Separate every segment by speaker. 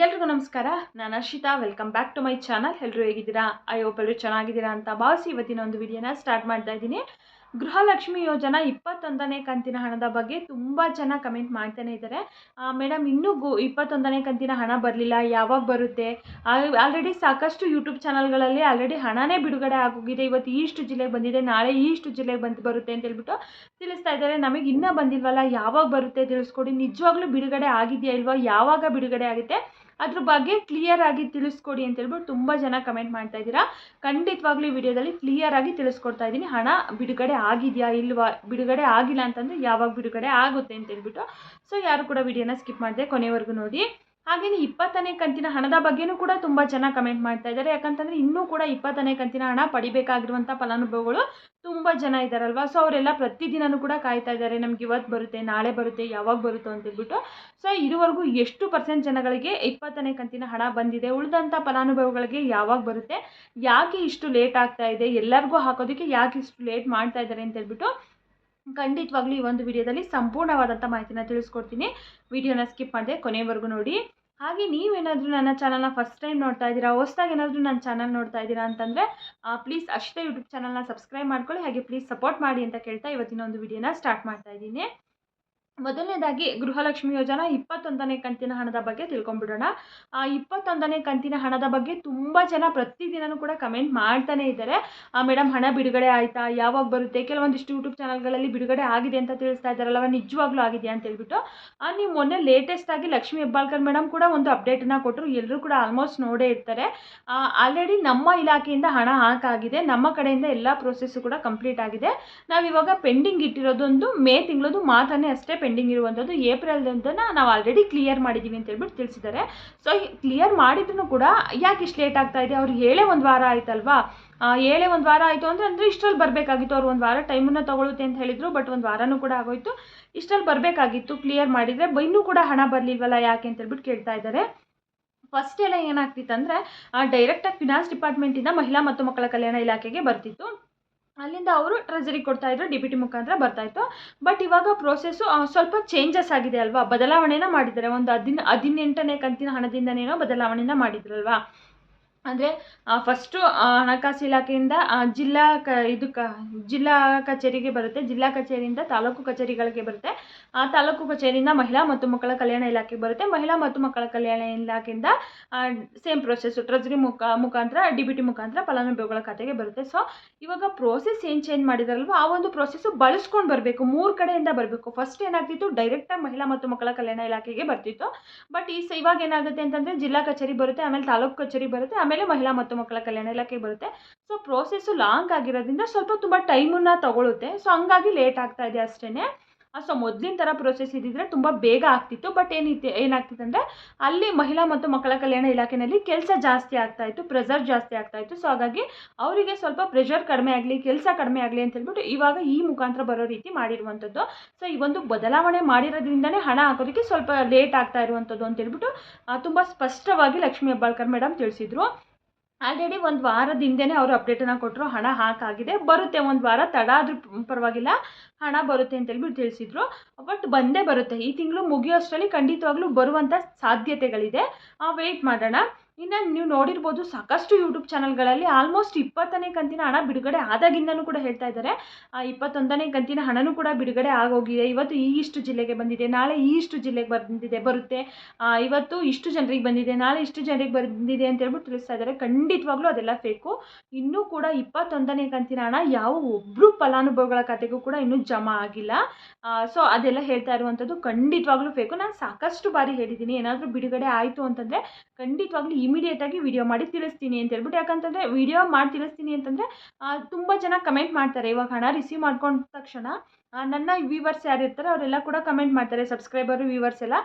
Speaker 1: ಎಲ್ರಿಗೂ ನಮಸ್ಕಾರ. ನಾನು Arshita welcome back to my channel ಎಲ್ಲರೂ ಹೇಗಿದ್ದೀರಾ? ಐ ಹೋಪ್ ಎಲ್ಲರೂ ಚೆನ್ನಾಗಿದ್ದೀರಾ ಅಂತ ಭಾವಿಸಿ ಇವತ್ತಿನ ಒಂದು ವಿಡಿಯೋನ ಸ್ಟಾರ್ಟ್ ಮಾಡ್ತಾ ಇದ್ದೀನಿ. ಗೃಹಲಕ್ಷ್ಮಿ ಯೋಜನಾ ಇಪ್ಪತ್ತೊಂದನೇ ಕಂತಿನ ಹಣದ ಬಗ್ಗೆ ತುಂಬ ಜನ ಕಮೆಂಟ್ ಮಾಡ್ತಾನೆ ಇದ್ದಾರೆ. ಮೇಡಮ್ ಇನ್ನೂ ಗು, ಇಪ್ಪತ್ತೊಂದನೇ ಕಂತಿನ ಹಣ ಬರಲಿಲ್ಲ, ಯಾವಾಗ ಬರುತ್ತೆ? ಆಲ್ರೆಡಿ ಸಾಕಷ್ಟು ಯೂಟ್ಯೂಬ್ ಚಾನಲ್ಗಳಲ್ಲಿ ಆಲ್ರೆಡಿ ಹಣನೇ ಬಿಡುಗಡೆ ಆಗೋಗಿದೆ. ಇವತ್ತು ಈಷ್ಟು ಜಿಲ್ಲೆಗೆ ಬಂದಿದೆ, ನಾಳೆ ಈಷ್ಟು ಜಿಲ್ಲೆಗೆ ಬಂದು ಬರುತ್ತೆ ಅಂತ ಹೇಳ್ಬಿಟ್ಟು ತಿಳಿಸ್ತಾ ಇದ್ದಾರೆ. ನಮಗೆ ಇನ್ನೂ ಬಂದಿಲ್ವಲ್ಲ, ಯಾವಾಗ ಬರುತ್ತೆ ತಿಳಿಸ್ಕೊಡಿ. ನಿಜವಾಗ್ಲೂ ಬಿಡುಗಡೆ ಆಗಿದೆಯಾ ಇಲ್ವಾ? ಯಾವಾಗ ಬಿಡುಗಡೆ ಆಗುತ್ತೆ? ಅದ್ರ ಬಗ್ಗೆ ಕ್ಲಿಯರ್ ಆಗಿ ತಿಳಿಸ್ಕೊಡಿ ಅಂತ ಹೇಳ್ಬಿಟ್ಟು ತುಂಬ ಜನ ಕಮೆಂಟ್ ಮಾಡ್ತಾ ಇದ್ದೀರಾ. ಖಂಡಿತವಾಗ್ಲೂ ವಿಡಿಯೋದಲ್ಲಿ ಕ್ಲಿಯರ್ ಆಗಿ ತಿಳಿಸ್ಕೊಡ್ತಾ ಇದ್ದೀನಿ. ಹಣ ಬಿಡುಗಡೆ ಆಗಿದೆಯಾ ಇಲ್ವಾ? ಬಿಡುಗಡೆ ಆಗಿಲ್ಲ ಅಂತಂದ್ರೆ ಯಾವಾಗ ಬಿಡುಗಡೆ ಆಗುತ್ತೆ ಅಂತ ಹೇಳ್ಬಿಟ್ಟು. ಸೊ ಯಾರು ಕೂಡ ವಿಡಿಯೋನ ಸ್ಕಿಪ್ ಮಾಡಿದೆ ಕೊನೆವರೆಗೂ ನೋಡಿ. ಹಾಗೆಯೇ ಇಪ್ಪತ್ತನೇ ಕಂತಿನ ಹಣದ ಬಗ್ಗೆನೂ ಕೂಡ ತುಂಬ ಜನ ಕಮೆಂಟ್ ಮಾಡ್ತಾ ಇದ್ದಾರೆ. ಯಾಕಂತಂದರೆ ಇನ್ನೂ ಕೂಡ ಇಪ್ಪತ್ತನೇ ಕಂತಿನ ಹಣ ಪಡಿಬೇಕಾಗಿರುವಂಥ ಫಲಾನುಭವಿಗಳು ತುಂಬ ಜನ ಇದ್ದಾರಲ್ವ? ಸೊ ಅವರೆಲ್ಲ ಪ್ರತಿದಿನವೂ ಕೂಡ ಕಾಯ್ತಾ ಇದ್ದಾರೆ. ನಮ್ಗೆ ಇವತ್ತು ಬರುತ್ತೆ, ನಾಳೆ ಬರುತ್ತೆ, ಯಾವಾಗ ಬರುತ್ತೋ ಅಂತ ಹೇಳ್ಬಿಟ್ಟು. ಸೊ ಇದುವರೆಗೂ ಎಷ್ಟು ಪರ್ಸೆಂಟ್ ಜನಗಳಿಗೆ ಇಪ್ಪತ್ತನೇ ಕಂತಿನ ಹಣ ಬಂದಿದೆ? ಉಳಿದಂಥ ಫಲಾನುಭವಿಗಳಿಗೆ ಯಾವಾಗ ಬರುತ್ತೆ? ಯಾಕೆ ಇಷ್ಟು ಲೇಟ್ ಆಗ್ತಾ ಇದೆ? ಎಲ್ಲರಿಗೂ ಹಾಕೋದಕ್ಕೆ ಯಾಕೆ ಇಷ್ಟು ಲೇಟ್ ಮಾಡ್ತಾ ಇದ್ದಾರೆ ಅಂತ ಹೇಳ್ಬಿಟ್ಟು ಖಂಡಿತವಾಗ್ಲೂ ಈ ಒಂದು ವಿಡಿಯೋದಲ್ಲಿ ಸಂಪೂರ್ಣವಾದಂಥ ಮಾಹಿತಿನ ತಿಳಿಸ್ಕೊಡ್ತೀನಿ. ವಿಡಿಯೋನ ಸ್ಕಿಪ್ ಮಾಡಿದೆ ಕೊನೆವರೆಗೂ ನೋಡಿ. ಹಾಗೆ ನೀವೇನಾದರೂ ನನ್ನ ಚಾನಲ್ನ ಫಸ್ಟ್ ಟೈಮ್ ನೋಡ್ತಾ ಇದ್ದೀರಾ, ಹೊಸ್ದಾಗಿ ಏನಾದರೂ ನನ್ನ ಚಾನಲ್ ನೋಡ್ತಾ ಇದ್ದೀರಾ ಅಂತಂದರೆ ಪ್ಲೀಸ್ ಅಷ್ಟೇ ಯೂಟ್ಯೂಬ್ ಚಾನಲ್ನ ಸಬ್ಸ್ಕ್ರೈಬ್ ಮಾಡ್ಕೊಳ್ಳಿ, ಹಾಗೆ ಪ್ಲೀಸ್ ಸಪೋರ್ಟ್ ಮಾಡಿ ಅಂತ ಕೇಳ್ತಾ ಇವತ್ತಿನ ಒಂದು ವಿಡಿಯೋನ ಸ್ಟಾರ್ಟ್ ಮಾಡ್ತಾ ಇದ್ದೀನಿ. ಮೊದಲನೇದಾಗಿ ಗೃಹಲಕ್ಷ್ಮಿ ಯೋಜನಾ ಇಪ್ಪತ್ತೊಂದನೇ ಕಂತಿನ ಹಣದ ಬಗ್ಗೆ ತಿಳ್ಕೊಂಬಿಡೋಣ ಆ, ಇಪ್ಪತ್ತೊಂದನೇ ಕಂತಿನ ಹಣದ ಬಗ್ಗೆ ತುಂಬ ಜನ ಪ್ರತಿದಿನವೂ ಕೂಡ ಕಮೆಂಟ್ ಮಾಡ್ತಾನೆ ಇದ್ದಾರೆ. ಮೇಡಮ್ ಹಣ ಬಿಡುಗಡೆ ಆಯಿತಾ? ಯಾವಾಗ ಬರುತ್ತೆ? ಕೆಲವೊಂದಿಷ್ಟು ಯೂಟ್ಯೂಬ್ ಚಾನಲ್ಗಳಲ್ಲಿ ಬಿಡುಗಡೆ ಆಗಿದೆ ಅಂತ ತಿಳಿಸ್ತಾ ಇದ್ದಾರಲ್ಲ ನಿಜವಾಗ್ಲೂ ಆಗಿದೆ ಅಂತ ಹೇಳ್ಬಿಟ್ಟು. ನೀವು ಮೊನ್ನೆ ಲೇಟೆಸ್ಟ್ ಆಗಿ ಲಕ್ಷ್ಮಿ ಹೆಬ್ಬಾಳ್ಕರ್ ಮೇಡಮ್ ಕೂಡ ಒಂದು ಅಪ್ಡೇಟನ್ನು ಕೊಟ್ಟರು. ಎಲ್ಲರೂ ಕೂಡ ಆಲ್ಮೋಸ್ಟ್ ನೋಡೇ ಇರ್ತಾರೆ. ಆಲ್ರೆಡಿ ನಮ್ಮ ಇಲಾಖೆಯಿಂದ ಹಣ ಹಾಕಾಗಿದೆ. ನಮ್ಮ ಕಡೆಯಿಂದ ಎಲ್ಲ ಪ್ರೋಸೆಸ್ಸು ಕೂಡ ಕಂಪ್ಲೀಟ್ ಆಗಿದೆ. ನಾವಿವಾಗ ಪೆಂಡಿಂಗ್ ಇಟ್ಟಿರೋದೊಂದು ಮೇ ತಿಂಗಳದು ಮಾತ್ರನೇ ಅಷ್ಟೇ ಪೆಂಡಿಂಗ್ ಇರುವಂಥದ್ದು ಏಪ್ರಿಲ್ದಂತನ ನಾವು ಆಲ್ರೆಡಿ ಕ್ಲಿಯರ್ ಮಾಡಿದ್ದೀವಿ ಅಂತ ಹೇಳ್ಬಿಟ್ಟು ತಿಳಿಸಿದ್ದಾರೆ ಸೊ ಕ್ಲಿಯರ್ ಮಾಡಿದ್ರು ಕೂಡ ಯಾಕೆ ಇಷ್ಟು ಲೇಟ್ ಆಗ್ತಾ ಇದೆ? ಅವ್ರು ಹೇಳೇ ಒಂದು ವಾರ ಆಯ್ತಲ್ವಾ? ಹೇಳೇ ಒಂದು ವಾರ ಆಯಿತು ಅಂದರೆ ಅಂದರೆ ಇಷ್ಟರಲ್ಲಿ ಬರಬೇಕಾಗಿತ್ತು. ಅವ್ರು ಒಂದು ವಾರ ಟೈಮನ್ನು ತೊಗೊಳುತ್ತೆ ಅಂತ ಹೇಳಿದರು ಬಟ್ ಒಂದು ವಾರನೂ ಕೂಡ ಆಗೋಯ್ತು. ಇಷ್ಟರಲ್ಲಿ ಬರಬೇಕಾಗಿತ್ತು ಕ್ಲಿಯರ್ ಮಾಡಿದರೆ ಇನ್ನೂ ಕೂಡ ಹಣ ಬರಲಿಲ್ವಲ್ಲ ಯಾಕೆ ಅಂತ ಹೇಳ್ಬಿಟ್ಟು ಕೇಳ್ತಾ ಇದ್ದಾರೆ ಫಸ್ಟ್ ಎಲ್ಲ ಏನಾಗ್ತಿತ್ತು ಅಂದರೆ ಡೈರೆಕ್ಟಾಗಿ ಫಿನಾನ್ಸ್ ಡಿಪಾರ್ಟ್ಮೆಂಟಿಂದ ಮಹಿಳಾ ಮತ್ತು ಮಕ್ಕಳ ಕಲ್ಯಾಣ ಇಲಾಖೆಗೆ ಬರ್ತಿತ್ತು. ಅಲ್ಲಿಂದ ಅವರು ಟ್ರೆಜರಿ ಕೊಡ್ತಾಯಿದ್ರು ಡಿ ಬಿ ಟಿ ಮುಖಾಂತರ ಬರ್ತಾಯಿತ್ತು ಬಟ್ ಇವಾಗ ಪ್ರೋಸೆಸ್ಸು ಸ್ವಲ್ಪ ಚೇಂಜಸ್ ಆಗಿದೆ ಅಲ್ವಾ? ಬದಲಾವಣೆನ ಮಾಡಿದ್ದಾರೆ. ಒಂದು ಹದಿನ ಹದಿನೆಂಟನೇ ಕಂತಿನ ಹಣದಿಂದನೇನೋ ಬದಲಾವಣೆನ ಮಾಡಿದ್ರಲ್ವಾ? ಅಂದರೆ ಫಸ್ಟು ಹಣಕಾಸು ಇಲಾಖೆಯಿಂದ ಜಿಲ್ಲಾ ಕ, ಇದು ಕ, ಜಿಲ್ಲಾ ಕಚೇರಿಗೆ ಬರುತ್ತೆ. ಜಿಲ್ಲಾ ಕಚೇರಿಯಿಂದ ತಾಲೂಕು ಕಚೇರಿಗಳಿಗೆ ಬರುತ್ತೆ. ಆ ತಾಲೂಕು ಕಚೇರಿಯಿಂದ ಮಹಿಳಾ ಮತ್ತು ಮಕ್ಕಳ ಕಲ್ಯಾಣ ಇಲಾಖೆಗೆ ಬರುತ್ತೆ. ಮಹಿಳಾ ಮತ್ತು ಮಕ್ಕಳ ಕಲ್ಯಾಣ ಇಲಾಖೆಯಿಂದ ಸೇಮ್ ಪ್ರೊಸೆಸ್ಸು ಟ್ರೆಜರಿ ಮುಖ, ಮುಖಾಂತರ ಡಿ ಬಿ ಟಿ ಮುಖಾಂತರ ಫಲಾನುಭವಿಗಳ ಖಾತೆಗೆ ಬರುತ್ತೆ. ಸೊ ಇವಾಗ ಪ್ರೋಸೆಸ್ ಏನು ಚೇಂಜ್ ಮಾಡಿದಾರಲ್ವ, ಆ ಒಂದು ಪ್ರೋಸೆಸ್ಸು ಬಳಸ್ಕೊಂಡು ಬರಬೇಕು. ಮೂರು ಕಡೆಯಿಂದ ಬರಬೇಕು. ಫಸ್ಟ್ ಏನಾಗ್ತಿತ್ತು ಡೈರೆಕ್ಟಾಗಿ ಮಹಿಳಾ ಮತ್ತು ಮಕ್ಕಳ ಕಲ್ಯಾಣ ಇಲಾಖೆಗೆ ಬರ್ತಿತ್ತು. ಬಟ್ ಈ ಇವಾಗ ಏನಾಗುತ್ತೆ ಅಂತಂದರೆ, ಜಿಲ್ಲಾ ಕಚೇರಿ ಬರುತ್ತೆ, ಆಮೇಲೆ ತಾಲೂಕು ಕಚೇರಿ ಬರುತ್ತೆ, ಆಮೇಲೆ ಮಹಿಳಾ ಮತ್ತು ಮಕ್ಕಳ ಕಲ್ಯಾಣ ಇಲಾಖೆ ಬರುತ್ತೆ. ಸೊ ಪ್ರೋಸೆಸ್ಸು ಲಾಂಗ್ ಆಗಿರೋದ್ರಿಂದ ಸ್ವಲ್ಪ ತುಂಬ ಟೈಮನ್ನು ತಗೊಳುತ್ತೆ. ಸೊ ಹಂಗಾಗಿ ಲೇಟ್ ಆಗ್ತಾ ಇದೆ ಅಷ್ಟೇ ಸೊ ಮೊದಲಿನ ಥರ ಪ್ರೊಸೆಸ್ ಇದ್ದಿದ್ರೆ ತುಂಬ ಬೇಗ ಆಗ್ತಿತ್ತು ಬಟ್ ಏನಿತ್ತು ಏನಾಗ್ತಿತ್ತು ಅಂದರೆ ಅಲ್ಲಿ ಮಹಿಳಾ ಮತ್ತು ಮಕ್ಕಳ ಕಲ್ಯಾಣ ಇಲಾಖೆಯಲ್ಲಿ ಕೆಲಸ ಜಾಸ್ತಿ ಆಗ್ತಾ ಇತ್ತು ಪ್ರೆಷರ್ ಜಾಸ್ತಿ ಆಗ್ತಾ ಇತ್ತು. ಸೊ ಹಾಗಾಗಿ ಅವರಿಗೆ ಸ್ವಲ್ಪ ಪ್ರೆಷರ್ ಕಡಿಮೆ ಆಗಲಿ, ಕೆಲಸ ಕಡಿಮೆ ಆಗಲಿ ಅಂತ ಹೇಳ್ಬಿಟ್ಟು ಇವಾಗ ಈ ಮುಖಾಂತರ ಬರೋ ರೀತಿ ಮಾಡಿರುವಂಥದ್ದು. ಸೊ ಈ ಒಂದು ಬದಲಾವಣೆ ಮಾಡಿರೋದ್ರಿಂದನೇ ಹಣ ಹಾಕೋದಕ್ಕೆ ಸ್ವಲ್ಪ ಲೇಟ್ ಆಗ್ತಾ ಇರುವಂಥದ್ದು ಅಂತ ಹೇಳ್ಬಿಟ್ಟು ತುಂಬ ಸ್ಪಷ್ಟವಾಗಿ ಲಕ್ಷ್ಮೀ ಹೆಬ್ಬಾಳ್ಕರ್ ಮೇಡಮ್ ತಿಳಿಸಿದರು. ಆಲ್ರೆಡಿ ಒಂದು ವಾರದ ಹಿಂದೆನೇ ಅವರು ಅಪ್ಡೇಟನ್ನು ಕೊಟ್ಟರು ಹಣ ಹಾಕಾಗಿದೆ. ಬರುತ್ತೆ, ಒಂದು ವಾರ ತಡ ಆದರೂ ಪರವಾಗಿಲ್ಲ. ಹಣ ಬರುತ್ತೆ ಅಂತ ಹೇಳ್ಬಿಟ್ಟು ತಿಳಿಸಿದ್ರು. ಬಟ್ ಬಂದೇ ಬರುತ್ತೆ. ಈ ತಿಂಗಳು ಮುಗಿಯೋಷ್ಟರಲ್ಲಿ ಖಂಡಿತವಾಗ್ಲೂ ಬರುವಂಥ ಸಾಧ್ಯತೆಗಳಿದೆ. ವೆಯ್ಟ್ ಮಾಡೋಣ. ಇನ್ನು ನೀವು ನೋಡಿರ್ಬೋದು ಸಾಕಷ್ಟು ಯೂಟ್ಯೂಬ್ ಚಾನಲ್ಗಳಲ್ಲಿ ಆಲ್ಮೋಸ್ಟ್ ಇಪ್ಪತ್ತನೇ ಕಂತಿನ ಹಣ ಬಿಡುಗಡೆ ಆದಾಗಿಂದನೂ ಕೂಡ ಹೇಳ್ತಾ ಇದ್ದಾರೆ. ಇಪ್ಪತ್ತೊಂದನೇ ಕಂತಿನ ಹಣನೂ ಕೂಡ ಬಿಡುಗಡೆ ಆಗೋಗಿದೆ. ಇವತ್ತು ಈ ಇಷ್ಟು ಜಿಲ್ಲೆಗೆ ಬಂದಿದೆ, ನಾಳೆ ಈ ಇಷ್ಟು ಜಿಲ್ಲೆಗೆ ಬಂದಿದೆ, ಬರುತ್ತೆ. ಇವತ್ತು ಇಷ್ಟು ಜನರಿಗೆ ಬಂದಿದೆ, ನಾಳೆ ಇಷ್ಟು ಜನರಿಗೆ ಬಂದಿದೆ ಅಂತ ಹೇಳ್ಬಿಟ್ಟು ತಿಳಿಸ್ತಾ ಇದ್ದಾರೆ. ಖಂಡಿತವಾಗ್ಲೂ ಅದೆಲ್ಲ ಫೇಕು ಇನ್ನೂ ಕೂಡ ಇಪ್ಪತ್ತೊಂದನೇ ಕಂತಿನ ಹಣ ಯಾವ ಒಬ್ಬರು ಫಲಾನುಭವಿಗಳ ಖಾತೆಗೂ ಕೂಡ ಇನ್ನೂ ಜಮಾ ಆಗಿಲ್ಲ. ಸೊ ಅದೆಲ್ಲ ಹೇಳ್ತಾ ಇರುವಂಥದ್ದು ಖಂಡಿತವಾಗ್ಲೂ ಫೇಕು ನಾನು ಸಾಕಷ್ಟು ಬಾರಿ ಹೇಳಿದ್ದೀನಿ, ಏನಾದರೂ ಬಿಡುಗಡೆ ಆಯಿತು ಅಂತಂದರೆ ಖಂಡಿತವಾಗ್ಲೂ ಇಮಿಡಿಯೇಟಾಗಿ ವಿಡಿಯೋ ಮಾಡಿ ತಿಳಿಸ್ತೀನಿ ಅಂತ ಹೇಳ್ಬಿಟ್ಟು. ಯಾಕಂತಂದರೆ ವಿಡಿಯೋ ಮಾಡಿ ತಿಳಿಸ್ತೀನಿ ಅಂತಂದರೆ ತುಂಬ ಜನ ಕಮೆಂಟ್ ಮಾಡ್ತಾರೆ. ಇವಾಗ ಹಣ ರಿಸೀವ್ ಮಾಡ್ಕೊಂಡ ತಕ್ಷಣ ನನ್ನ ವ್ಯೂವರ್ಸ್ ಯಾರು ಇರ್ತಾರೆ ಅವರೆಲ್ಲ ಕೂಡ ಕಮೆಂಟ್ ಮಾಡ್ತಾರೆ ಸಬ್ಸ್ಕ್ರೈಬರು ವ್ಯೂವರ್ಸ್ ಎಲ್ಲ.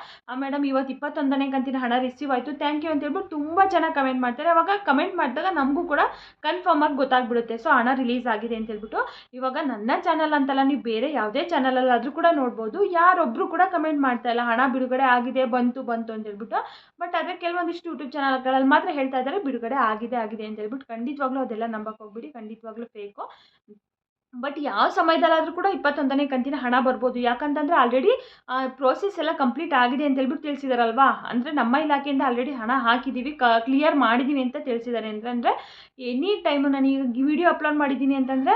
Speaker 1: ಮೇಡಮ್ ಇವತ್ತು ಇಪ್ಪತ್ತೊಂದನೇ ಕಂತಿನ ಹಣ ರಿಸೀವ್ ಆಯಿತು. ಥ್ಯಾಂಕ್ ಯು ಅಂತ ಹೇಳ್ಬಿಟ್ಟು ತುಂಬ ಜನ ಕಮೆಂಟ್ ಮಾಡ್ತಾರೆ. ಅವಾಗ ಕಮೆಂಟ್ ಮಾಡಿದಾಗ ನಮಗೂ ಕೂಡ ಕನ್ಫರ್ಮ್ ಆಗಿ ಗೊತ್ತಾಗ್ಬಿಡುತ್ತೆ. ಸೊ ಹಣ ರಿಲೀಸ್ ಆಗಿದೆ ಅಂತ ಹೇಳ್ಬಿಟ್ಟು ಇವಾಗ ನನ್ನ ಚಾನಲ್ ಅಂತಲ್ಲ, ನೀವು ಬೇರೆ ಯಾವುದೇ ಚಾನಲಲ್ಲಾದರೂ ಕೂಡ ನೋಡ್ಬೋದು. ಯಾರೊಬ್ಬರು ಕೂಡ ಕಮೆಂಟ್ ಮಾಡ್ತಾ ಇಲ್ಲ. ಹಣ ಬಿಡುಗಡೆ ಆಗಿದೆ, ಬಂತು ಬಂತು ಅಂತ ಹೇಳ್ಬಿಟ್ಟು ಬಟ್ ಆದರೆ ಕೆಲವೊಂದಿಷ್ಟು ಯೂಟ್ಯೂಬ್ ಚಾನಲ್ಗಳಲ್ಲಿ ಮಾತ್ರ ಹೇಳ್ತಾ ಇದ್ದಾರೆ, ಬಿಡುಗಡೆ ಆಗಿದೆ ಆಗಿದೆ ಅಂತ ಹೇಳ್ಬಿಟ್ಟು ಖಂಡಿತವಾಗ್ಲೂ ಅದೆಲ್ಲ ನಂಬಕ್ಕೆ ಹೋಗ್ಬಿಡಿ. ಖಂಡಿತವಾಗ್ಲೂ ಫೇಕು ಬಟ್ ಯಾವ ಸಮಯದಲ್ಲಾದರೂ ಕೂಡ ಇಪ್ಪತ್ತೊಂದನೇ ಕಂತಿನ ಹಣ ಬರ್ಬೋದು. ಯಾಕಂತಂದರೆ ಆಲ್ರೆಡಿ ಪ್ರೋಸೆಸ್ ಎಲ್ಲ ಕಂಪ್ಲೀಟ್ ಆಗಿದೆ ಅಂತ ಹೇಳ್ಬಿಟ್ಟು ತಿಳಿಸಿದಾರಲ್ವಾ? ಅಂದರೆ ನಮ್ಮ ಇಲಾಖೆಯಿಂದ ಆಲ್ರೆಡಿ ಹಣ ಹಾಕಿದ್ದೀವಿ ಕ ಕ್ಲಿಯರ್ ಮಾಡಿದ್ದೀವಿ ಅಂತ ತಿಳಿಸಿದ್ದಾರೆ ಅಂದರೆ ಎನಿ ಟೈಮು ನಾನು ಈಗ ವಿಡಿಯೋ ಅಪ್ಲೋಡ್ ಮಾಡಿದ್ದೀನಿ ಅಂತಂದರೆ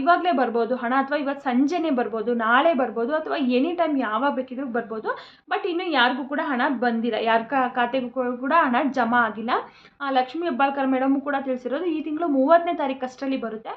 Speaker 1: ಇವಾಗಲೇ ಬರ್ಬೋದು. ಹಣ ಅಥವಾ ಇವತ್ತು ಸಂಜೆನೇ ಬರ್ಬೋದು, ನಾಳೆ ಬರ್ಬೋದು, ಅಥವಾ ಎನಿ ಟೈಮ್ ಯಾವಾಗ ಬೇಕಿದ್ರೂ ಬರ್ಬೋದು. ಬಟ್ ಇನ್ನೂ ಯಾರಿಗೂ ಕೂಡ ಹಣ ಬಂದಿಲ್ಲ. ಯಾರ ಖಾತೆಗೂ ಕೂಡ ಹಣ ಜಮಾ ಆಗಿಲ್ಲ. ಲಕ್ಷ್ಮೀ ಹೆಬ್ಬಾಳ್ಕರ್ ಮೇಡಮು ಕೂಡ ತಿಳಿಸಿರೋದು ಈ ತಿಂಗಳು ಮೂವತ್ತನೇ ತಾರೀಕು ಅಷ್ಟರಲ್ಲಿ ಬರುತ್ತೆ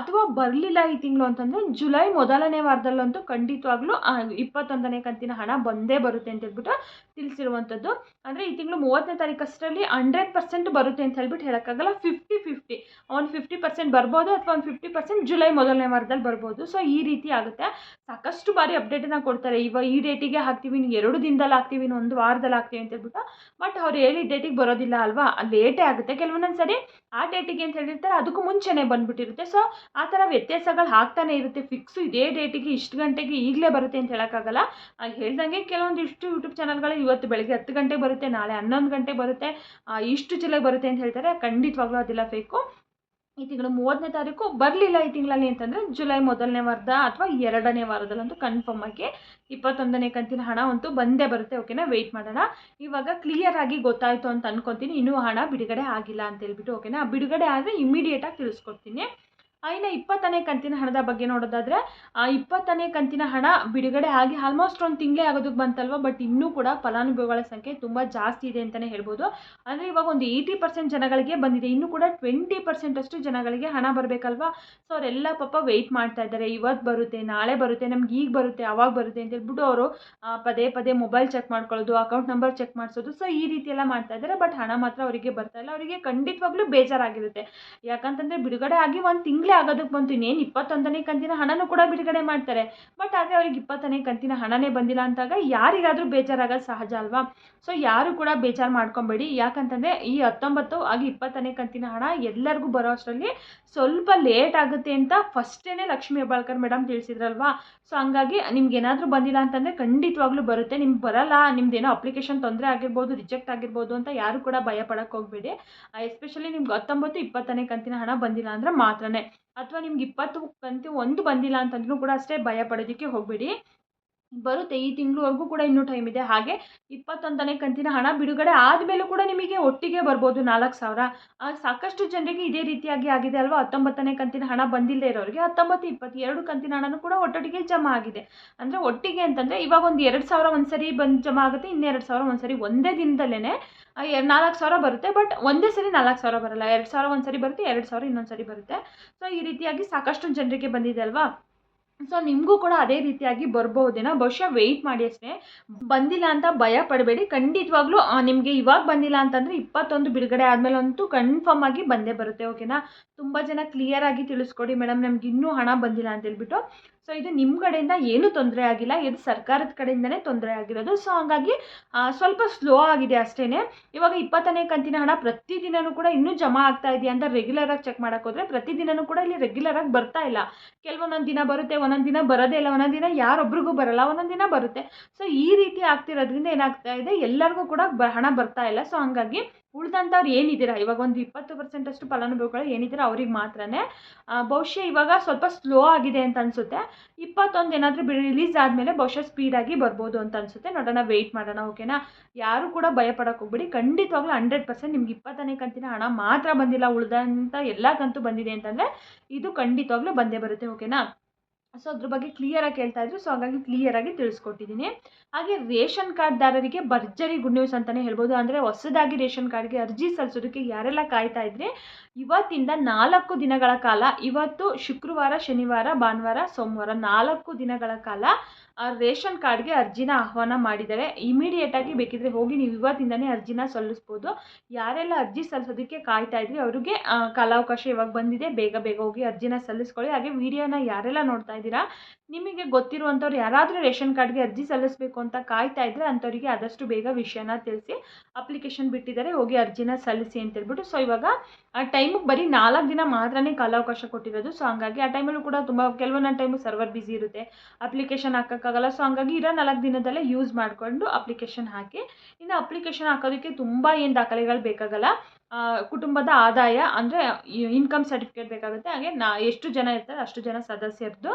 Speaker 1: ಅಥವಾ ಅಥವಾ ಬರಲಿಲ್ಲ ಈ ತಿಂಗಳು ಅಂತಂದರೆ ಜುಲೈ ಮೊದಲನೇ ವಾರದಲ್ಲಂತೂ ಖಂಡಿತವಾಗ್ಲೂ ಇಪ್ಪತ್ತೊಂದನೇ ಕಂತಿನ ಹಣ ಬಂದೇ ಬರುತ್ತೆ ಅಂತ ಹೇಳ್ಬಿಟ್ಟು ತಿಳಿಸಿರುವಂಥದ್ದು. ಅಂದರೆ ಈ ತಿಂಗಳು ಮೂವತ್ತನೇ ತಾರೀಕು ಅಷ್ಟರಲ್ಲಿ ಹಂಡ್ರೆಡ್ ಪರ್ಸೆಂಟ್ ಬರುತ್ತೆ ಅಂತ ಹೇಳ್ಬಿಟ್ಟು ಹೇಳೋಕ್ಕಾಗಲ್ಲ. ಫಿಫ್ಟಿ ಫಿಫ್ಟಿ, ಒಂದು ಫಿಫ್ಟಿ ಪರ್ಸೆಂಟ್ ಬರ್ಬೋದು ಅಥವಾ ಒಂದು ಫಿಫ್ಟಿ ಪರ್ಸೆಂಟ್ ಜುಲೈ ಮೊದಲನೇ ವಾರದಲ್ಲಿ ಬರ್ಬೋದು. ಸೊ, ಈ ರೀತಿ ಆಗುತ್ತೆ. ಸಾಕಷ್ಟು ಬಾರಿ ಅಪ್ಡೇಟನ್ನು ಕೊಡ್ತಾರೆ. ಇವಾಗ ಈ ಡೇಟಿಗೆ ಹಾಕ್ತೀವಿ, ಇನ್ನು ಎರಡು ದಿನದಲ್ಲಿ ಹಾಕ್ತೀವಿ ಒಂದು ವಾರದಲ್ಲಿ ಹಾಕ್ತೀವಿ ಅಂತ ಹೇಳ್ಬಿಟ್ಟು. ಬಟ್ ಅವ್ರು ಹೇಳಿದ ಡೇಟಿಗೆ ಬರೋದಿಲ್ಲ ಅಲ್ವಾ? ಲೇಟೇ ಆಗುತ್ತೆ. ಕೆಲವೊಂದೊಂದು ಸರಿ ಆ ಡೇಟಿಗೆ ಅಂತ ಹೇಳಿರ್ತಾರೆ, ಅದಕ್ಕೂ ಮುಂಚೆನೇ ಬಂದ್ಬಿಟ್ಟಿರುತ್ತೆ. ಸೊ ಆ ಥರ ವ್ಯತ್ಯಾಸಗಳು ಆಗ್ತಾನೆ ಇರುತ್ತೆ. ಫಿಕ್ಸು ಇದೇ ಡೇಟಿಗೆ ಇಷ್ಟು ಗಂಟೆಗೆ ಈಗಲೇ ಬರುತ್ತೆ ಅಂತ ಹೇಳೋಕ್ಕಾಗಲ್ಲ. ಹೇಳ್ದಂಗೆ ಕೆಲವೊಂದಿಷ್ಟು ಯೂಟ್ಯೂಬ್ ಚಾನಲ್ಗಳು ಇವತ್ತು ಬೆಳಗ್ಗೆ ಹತ್ತು ಗಂಟೆಗೆ ಬರುತ್ತೆ, ನಾಳೆ ಹನ್ನೊಂದು ಗಂಟೆಗೆ ಬರುತ್ತೆ. ಇಷ್ಟು ಜಿಲ್ಲೆಗೆ ಬರುತ್ತೆ ಅಂತ ಹೇಳ್ತಾರೆ. ಖಂಡಿತವಾಗ್ಲೂ ಅದೆಲ್ಲ ಫೇಕು ಈ ತಿಂಗಳು ಮೂವತ್ತನೇ ತಾರೀಕು ಬರಲಿಲ್ಲ ಈ ತಿಂಗಳಲ್ಲಿ ಅಂತಂದರೆ ಜುಲೈ ಮೊದಲನೇ ವಾರದ ಅಥವಾ ಎರಡನೇ ವಾರದಲ್ಲಂತೂ ಕನ್ಫರ್ಮ್ ಆಗಿ ಇಪ್ಪತ್ತೊಂದನೇ ಕಂತಿನ ಹಣ ಅಂತೂ ಬಂದೇ ಬರುತ್ತೆ ಓಕೆನಾ ವೆಯ್ಟ್ ಮಾಡೋಣ. ಇವಾಗ ಕ್ಲಿಯರ್ ಆಗಿ ಗೊತ್ತಾಯಿತು ಅಂತ ಅನ್ಕೊತೀನಿ. ಇನ್ನೂ ಹಣ ಬಿಡುಗಡೆ ಆಗಿಲ್ಲ ಅಂತ ಹೇಳ್ಬಿಟ್ಟು ಓಕೆನಾ ಬಿಡುಗಡೆ ಆದರೆ ಇಮಿಡಿಯೇಟಾಗಿ ತಿಳಿಸ್ಕೊಡ್ತೀನಿ. ಇನ್ನು ಇಪ್ಪತ್ತನೇ ಕಂತಿನ ಹಣದ ಬಗ್ಗೆ ನೋಡೋದಾದರೆ, ಆ ಇಪ್ಪತ್ತನೇ ಕಂತಿನ ಹಣ ಬಿಡುಗಡೆ ಆಗಿ ಆಲ್ಮೋಸ್ಟ್ ಒಂದು ತಿಂಗಳೇ ಆಗೋದಕ್ಕೆ ಬಂತಲ್ವ? ಬಟ್ ಇನ್ನೂ ಕೂಡ ಫಲಾನುಭವಿಗಳ ಸಂಖ್ಯೆ ತುಂಬ ಜಾಸ್ತಿ ಇದೆ ಅಂತಲೇ ಹೇಳ್ಬೋದು. ಅಂದರೆ ಇವಾಗ ಒಂದು ಏಯ್ಟಿ ಪರ್ಸೆಂಟ್ ಜನಗಳಿಗೆ ಬಂದಿದೆ. ಇನ್ನೂ ಕೂಡ ಟ್ವೆಂಟಿ ಪರ್ಸೆಂಟಷ್ಟು ಜನಗಳಿಗೆ ಹಣ ಬರಬೇಕಲ್ವಾ? ಸೊ ಅವರೆಲ್ಲ ಪಾಪ ವೆಯ್ಟ್ ಮಾಡ್ತಾ ಇದ್ದಾರೆ. ಇವತ್ತು ಬರುತ್ತೆ, ನಾಳೆ ಬರುತ್ತೆ, ನಮ್ಗೆ ಈಗ ಬರುತ್ತೆ, ಅವಾಗ ಬರುತ್ತೆ ಅಂತ ಹೇಳ್ಬಿಟ್ಟು ಅವರು ಪದೇ ಪದೇ ಮೊಬೈಲ್ ಚೆಕ್ ಮಾಡ್ಕೊಳ್ಳೋದು ಅಕೌಂಟ್ ನಂಬರ್ ಚೆಕ್ ಮಾಡಿಸೋದು ಸೊ ಈ ರೀತಿ ಎಲ್ಲ ಮಾಡ್ತಾ ಇದ್ದಾರೆ. ಬಟ್ ಹಣ ಮಾತ್ರ ಅವರಿಗೆ ಬರ್ತಾ ಇಲ್ಲ. ಅವರಿಗೆ ಖಂಡಿತವಾಗ್ಲೂ ಬೇಜಾರಾಗಿರುತ್ತೆ. ಯಾಕಂತಂದರೆ ಬಿಡುಗಡೆ ಆಗಿ ಒಂದು ತಿಂಗಳೇ ಆಗೋದಕ್ಕೆ ಬಂತು ಇನ್ನೇನು ಇಪ್ಪತ್ತೊಂದನೇ ಕಂತಿನ ಹಣನೂ ಕೂಡ ಬಿಡುಗಡೆ ಮಾಡ್ತಾರೆ. ಬಟ್ ಆದರೆ ಅವ್ರಿಗೆ ಇಪ್ಪತ್ತನೇ ಕಂತಿನ ಹಣನೇ ಬಂದಿಲ್ಲ ಅಂತಾಗ ಯಾರಿಗಾದರೂ ಬೇಜಾರಾಗೋದು ಸಹಜ ಅಲ್ವಾ? ಸೊ ಯಾರು ಕೂಡ ಬೇಜಾರು ಮಾಡ್ಕೊಬೇಡಿ. ಯಾಕಂತಂದರೆ ಈ ಹತ್ತೊಂಬತ್ತು, ಹಾಗೆ ಇಪ್ಪತ್ತನೇ ಕಂತಿನ ಹಣ ಎಲ್ಲರಿಗೂ ಬರೋ ಅಷ್ಟರಲ್ಲಿ ಸ್ವಲ್ಪ ಲೇಟ್ ಆಗುತ್ತೆ ಅಂತ ಫಸ್ಟೇ ಲಕ್ಷ್ಮೀ ಹೆಬ್ಬಾಳ್ಕರ್ ಮೇಡಮ್ ತಿಳಿಸಿದ್ರಲ್ವಾ? ಸೊ ಹಂಗಾಗಿ ನಿಮ್ಗೆ ಏನಾದರೂ ಬಂದಿಲ್ಲ ಅಂತಂದರೆ ಖಂಡಿತವಾಗ್ಲೂ ಬರುತ್ತೆ. ನಿಮ್ಗೆ ಬರಲ್ಲ. ನಿಮ್ದೇನೋ ಅಪ್ಲಿಕೇಶನ್ ತೊಂದರೆ ಆಗಿರ್ಬೋದು, ರಿಜೆಕ್ಟ್ ಆಗಿರ್ಬೋದು ಅಂತ ಯಾರು ಕೂಡ ಭಯ ಪಡಕ್ಕೆ ಹೋಗ್ಬೇಡಿ ಎಸ್ಪೆಷಲಿ ನಿಮ್ಗೆ ಹತ್ತೊಂಬತ್ತು, ಇಪ್ಪತ್ತನೇ ಕಂತಿನ ಹಣ ಬಂದಿಲ್ಲ ಅಂದರೆ ಮಾತ್ರನೇ. ಅಥವಾ ನಿಮ್ಗೆ ಇಪ್ಪತ್ತು ಕಂತು ಒಂದು ಬಂದಿಲ್ಲ ಅಂತಂದ್ರೂ ಕೂಡ ಅಷ್ಟೇ ಭಯ ಪಡೋದಕ್ಕೆ ಹೋಗಬೇಡಿ. ಬರುತ್ತೆ ಈ ತಿಂಗಳವರೆಗೂ ಕೂಡ ಇನ್ನೂ ಟೈಮ್ ಇದೆ. ಹಾಗೆ ಇಪ್ಪತ್ತೊಂದನೇ ಕಂತಿನ ಹಣ ಬಿಡುಗಡೆ ಆದಮೇಲೂ ಕೂಡ ನಿಮಗೆ ಒಟ್ಟಿಗೆ ಬರ್ಬೋದು ನಾಲ್ಕು ಸಾವಿರ. ಸಾಕಷ್ಟು ಜನರಿಗೆ ಇದೇ ರೀತಿಯಾಗಿ ಆಗಿದೆ ಅಲ್ವಾ? ಹತ್ತೊಂಬತ್ತನೇ ಕಂತಿನ ಹಣ ಬಂದಿಲ್ಲದೆ ಇರೋರಿಗೆ ಹತ್ತೊಂಬತ್ತು ಇಪ್ಪತ್ತು ಎರಡು ಕಂತಿನ ಹಣನೂ ಕೂಡ ಒಟ್ಟೊಟ್ಟಿಗೆ ಜಮಾ ಆಗಿದೆ. ಅಂದರೆ ಒಟ್ಟಿಗೆ ಅಂತಂದರೆ ಇವಾಗ ಒಂದು ಎರಡು ಸಾವಿರ ಒಂದು ಸರಿ ಬಂದು ಜಮಾ ಆಗುತ್ತೆ, ಇನ್ನೆರಡು ಸಾವಿರ ಒಂದು ಸರಿ ಒಂದೇ ದಿನದಲ್ಲೇ ನಾಲ್ಕು ಸಾವಿರ ಬರುತ್ತೆ. ಬಟ್ ಒಂದೇ ಸರಿ ನಾಲ್ಕು ಸಾವಿರ ಬರಲ್ಲ. ಎರಡು ಸಾವಿರ ಒಂದು ಸರಿ ಬರುತ್ತೆ, ಎರಡು ಸಾವಿರ ಇನ್ನೊಂದು ಸರಿ ಬರುತ್ತೆ. ಸೊ ಈ ರೀತಿಯಾಗಿ ಸಾಕಷ್ಟು ಜನರಿಗೆ ಬಂದಿದೆ ಅಲ್ವಾ? ಸೊ ನಿಮಗೂ ಕೂಡ ಅದೇ ರೀತಿಯಾಗಿ ಬರ್ಬಹುದೇನೋ ಬಹುಶಃ ವೆಯ್ಟ್ ಮಾಡಿ ಅಷ್ಟೇ. ಬಂದಿಲ್ಲ ಅಂತ ಭಯ ಪಡಬೇಡಿ. ಖಂಡಿತವಾಗ್ಲೂ ನಿಮಗೆ ಇವಾಗ ಬಂದಿಲ್ಲ ಅಂತಂದರೆ ಇಪ್ಪತ್ತೊಂದು ಬಿಡುಗಡೆ ಆದಮೇಲೆ ಅಂತೂ ಕನ್ಫರ್ಮ್ ಆಗಿ ಬಂದೇ ಬರುತ್ತೆ ಓಕೆನಾ ತುಂಬ ಜನ ಕ್ಲಿಯರ್ ಆಗಿ ತಿಳಿಸ್ಕೊಡಿ ಮೇಡಮ್ ನಮ್ಗೆ ಇನ್ನೂ ಹಣ ಬಂದಿಲ್ಲ ಅಂತ ಹೇಳ್ಬಿಟ್ಟು. ಸೊ ಇದು ನಿಮ್ಮ ಕಡೆಯಿಂದ ಏನೂ ತೊಂದರೆ ಆಗಿಲ್ಲ, ಇದು ಸರ್ಕಾರದ ಕಡೆಯಿಂದನೇ ತೊಂದರೆ ಆಗಿರೋದು. ಸೊ ಹಾಗಾಗಿ ಸ್ವಲ್ಪ ಸ್ಲೋ ಆಗಿದೆ ಅಷ್ಟೇ ಇವಾಗ ಇಪ್ಪತ್ತನೇ ಕಂತಿನ ಹಣ ಪ್ರತಿದಿನವೂ ಕೂಡ ಇನ್ನೂ ಜಮಾ ಆಗ್ತಾ ಇದೆಯಾ ಅಂತ ರೆಗ್ಯುಲರಾಗಿ ಚೆಕ್ ಮಾಡೋಕೆ ಹೋದರೆ ಪ್ರತಿದಿನವೂ ಕೂಡ ಇಲ್ಲಿ ರೆಗ್ಯುಲರ್ ಆಗಿ ಬರ್ತಾ ಇಲ್ಲ. ಕೆಲವೊಂದೊಂದು ದಿನ ಬರುತ್ತೆ, ಒಂದೊಂದು ದಿನ ಬರೋದೇ ಇಲ್ಲ, ಒಂದೊಂದು ದಿನ ಯಾರೊಬ್ರಿಗೂ ಬರಲ್ಲ, ಒಂದೊಂದು ದಿನ ಬರುತ್ತೆ. ಸೊ ಈ ರೀತಿ ಆಗ್ತಿರೋದ್ರಿಂದ ಏನಾಗ್ತಾ ಇದೆ, ಎಲ್ಲರಿಗೂ ಕೂಡ ಹಣ ಬರ್ತಾ ಇಲ್ಲ. ಸೊ ಹಂಗಾಗಿ ಉಳ್ದಂಥವ್ರು ಏನಿದ್ದೀರಾ? ಇವಾಗ ಒಂದು ಇಪ್ಪತ್ತು ಪರ್ಸೆಂಟ್ ಅಷ್ಟು ಫಲಾನುಭವಿಗಳು ಏನಿದ್ದೀರಾ ಅವ್ರಿಗೆ ಮಾತ್ರನೇ. ಬಹುಶಃ ಇವಾಗ ಸ್ವಲ್ಪ ಸ್ಲೋ ಆಗಿದೆ ಅಂತ ಅನಿಸುತ್ತೆ. ಇಪ್ಪತ್ತೊಂದು ಏನಾದರೂ ಬಿ ರಿಲೀಸ್ ಆದಮೇಲೆ ಬಹುಶಃ ಸ್ಪೀಡಾಗಿ ಬರ್ಬೋದು ಅಂತ ಅನಿಸುತ್ತೆ. ನೋಡೋಣ, ವೆಯ್ಟ್ ಮಾಡೋಣ, ಓಕೆನಾ? ಯಾರು ಕೂಡ ಭಯ ಹೋಗ್ಬಿಡಿ. ಹೋಗ್ಬೇಡಿ ಖಂಡಿತವಾಗ್ಲೂ ಹಂಡ್ರೆಡ್ ಪರ್ಸೆಂಟ್ ನಿಮ್ಗೆ ಇಪ್ಪತ್ತನೇ ಕಂತಿನ ಹಣ ಮಾತ್ರ ಬಂದಿಲ್ಲ. ಉಳ್ದಂಥ ಎಲ್ಲ ಕಂತು ಬಂದಿದೆ ಅಂತಂದರೆ, ಇದು ಖಂಡಿತವಾಗ್ಲೂ ಬಂದೇ ಬರುತ್ತೆ, ಓಕೆನಾ? ಸೊ ಅದ್ರ ಬಗ್ಗೆ ಕ್ಲಿಯರಾಗಿ ಹೇಳ್ತಾ ಇದ್ರು. ಸೊ ಹಾಗಾಗಿ ಕ್ಲಿಯರಾಗಿ ತಿಳಿಸ್ಕೊಟ್ಟಿದ್ದೀನಿ ಹಾಗೆ ರೇಷನ್ ಕಾರ್ಡ್ದಾರರಿಗೆ ಭರ್ಜರಿ ಗುಡ್ ನ್ಯೂಸ್ ಅಂತಲೇ ಹೇಳ್ಬೋದು. ಅಂದರೆ ಹೊಸದಾಗಿ ರೇಷನ್ ಕಾರ್ಡ್ಗೆ ಅರ್ಜಿ ಸಲ್ಲಿಸೋದಕ್ಕೆ ಯಾರೆಲ್ಲ ಕಾಯ್ತಾ ಇದ್ರೆ, ಇವತ್ತಿಂದ ನಾಲ್ಕು ದಿನಗಳ ಕಾಲ, ಇವತ್ತು ಶುಕ್ರವಾರ, ಶನಿವಾರ, ಭಾನುವಾರ, ಸೋಮವಾರ ನಾಲ್ಕು ದಿನಗಳ ಕಾಲ ರೇಷನ್ ಕಾರ್ಡ್ಗೆ ಅರ್ಜಿನ ಆಹ್ವಾನ ಮಾಡಿದ್ದಾರೆ. ಇಮಿಡಿಯೇಟಾಗಿ ಬೇಕಿದ್ರೆ ಹೋಗಿ ನೀವು ಇವತ್ತಿಂದನೇ ಅರ್ಜಿನ ಸಲ್ಲಿಸ್ಬೋದು. ಯಾರೆಲ್ಲ ಅರ್ಜಿ ಸಲ್ಲಿಸೋದಕ್ಕೆ ಕಾಯ್ತಾ ಇದ್ರಿ, ಅವರಿಗೆ ಕಾಲಾವಕಾಶ ಇವಾಗ ಬಂದಿದೆ. ಬೇಗ ಬೇಗ ಹೋಗಿ ಅರ್ಜಿನ ಸಲ್ಲಿಸ್ಕೊಳ್ಳಿ. ಹಾಗೆ ವಿಡಿಯೋನ ಯಾರೆಲ್ಲ ನೋಡ್ತಾ ಇದ್ದೀರಾ ನಿಮಗೆ ಗೊತ್ತಿರುವಂಥವ್ರು ಯಾರಾದರೂ ರೇಷನ್ ಕಾರ್ಡ್ಗೆ ಅರ್ಜಿ ಸಲ್ಲಿಸಬೇಕು ಅಂತ ಕಾಯ್ತಾ ಇದ್ದರೆ ಅಂಥವರಿಗೆ ಆದಷ್ಟು ಬೇಗ ವಿಷಯನ ತಿಳಿಸಿ, ಅಪ್ಲಿಕೇಶನ್ ಬಿಟ್ಟಿದ್ದಾರೆ ಹೋಗಿ ಅರ್ಜಿನ ಸಲ್ಲಿಸಿ ಅಂತ ಹೇಳ್ಬಿಟ್ಟು. ಸೊ ಇವಾಗ ಆ ಟೈಮಿಗೆ ಬರೀ ನಾಲ್ಕು ದಿನ ಮಾತ್ರನೇ ಕಾಲಾವಕಾಶ ಕೊಟ್ಟಿರೋದು. ಸೊ ಹಂಗಾಗಿ ಆ ಟೈಮಲ್ಲೂ ಕೂಡ ತುಂಬ ಕೆಲವೊಂದು ಟೈಮು ಸರ್ವರ್ ಬ್ಯುಸಿ ಇರುತ್ತೆ. ಅಪ್ಲಿಕೇಶನ್ ಹಾಕೋಕ್ಕಾಗಲ್ಲ. ಸೊ ಹಂಗಾಗಿ ಇರೋ ನಾಲ್ಕು ದಿನದಲ್ಲೇ ಯೂಸ್ ಮಾಡಿಕೊಂಡು ಅಪ್ಲಿಕೇಶನ್ ಹಾಕಿ. ಇನ್ನು ಅಪ್ಲಿಕೇಶನ್ ಹಾಕೋದಕ್ಕೆ ತುಂಬ ಏನು ದಾಖಲೆಗಳು ಬೇಕಾಗಲ್ಲ. ಕುಟುಂಬದ ಆದಾಯ ಅಂದರೆ ಇನ್ಕಮ್ ಸರ್ಟಿಫಿಕೇಟ್ ಬೇಕಾಗುತ್ತೆ. ಹಾಗೆ ನಾ, ಎಷ್ಟು ಜನ ಇರ್ತಾರೆ ಅಷ್ಟು ಜನ ಸದಸ್ಯರದ್ದು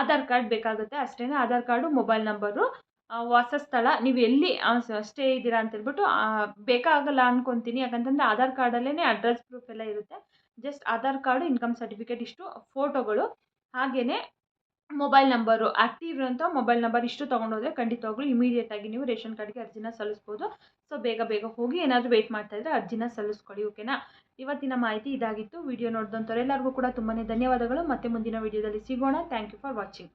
Speaker 1: ಆಧಾರ್ ಕಾರ್ಡ್ ಬೇಕಾಗುತ್ತೆ ಅಷ್ಟೇ ಆಧಾರ್ ಕಾರ್ಡು ಮೊಬೈಲ್ ನಂಬರು ವಾಸಸ್ಥಳ. ನೀವು ಎಲ್ಲಿ ಸ್ಟೇ ಇದ್ದೀರಾ ಅಂತ ಹೇಳ್ಬಿಟ್ಟು ಬೇಕಾಗಲ್ಲ ಅನ್ಕೊತೀನಿ. ಯಾಕಂತಂದರೆ ಆಧಾರ್ ಕಾರ್ಡಲ್ಲೇ ಅಡ್ರೆಸ್ ಪ್ರೂಫ್ ಎಲ್ಲ ಇರುತ್ತೆ. Just Aadhaar card income certificate ಇಷ್ಟು ಫೋಟೋಗಳು ಹಾಗೆಯೇ ಮೊಬೈಲ್ ನಂಬರು ಆ್ಯಕ್ಟಿವ್ ಇರೋಂಥ ಮೊಬೈಲ್ ನಂಬರ್ ಇಷ್ಟು ತೊಗೊಂಡೋದ್ರೆ ಖಂಡಿತವಾಗ್ಲೂ ಇಮಿಡಿಯೇಟಾಗಿ ನೀವು ರೇಷನ್ ಕಾರ್ಡ್ಗೆ ಅರ್ಜಿನ ಸಲ್ಲಿಸ್ಬೋದು. ಸೊ ಬೇಗ ಬೇಗ ಹೋಗಿ ಏನಾದರೂ ಮಾಡ್ತಾ ಇದ್ದರೆ ಅರ್ಜಿನ ಸಲ್ಲಿಸ್ಕೊಡಿ ಓಕೆನಾ ಇವತ್ತಿನ ಮಾಹಿತಿ ಇದಾಗಿತ್ತು. ವಿಡಿಯೋ ನೋಡಿದಂಥವ್ರು ಎಲ್ಲರಿಗೂ ಕೂಡ ತುಂಬಾ ಧನ್ಯವಾದಗಳು. ಮತ್ತೆ ಮುಂದಿನ ವಿಡಿಯೋದಲ್ಲಿ ಸಿಗೋಣ. Thank you for watching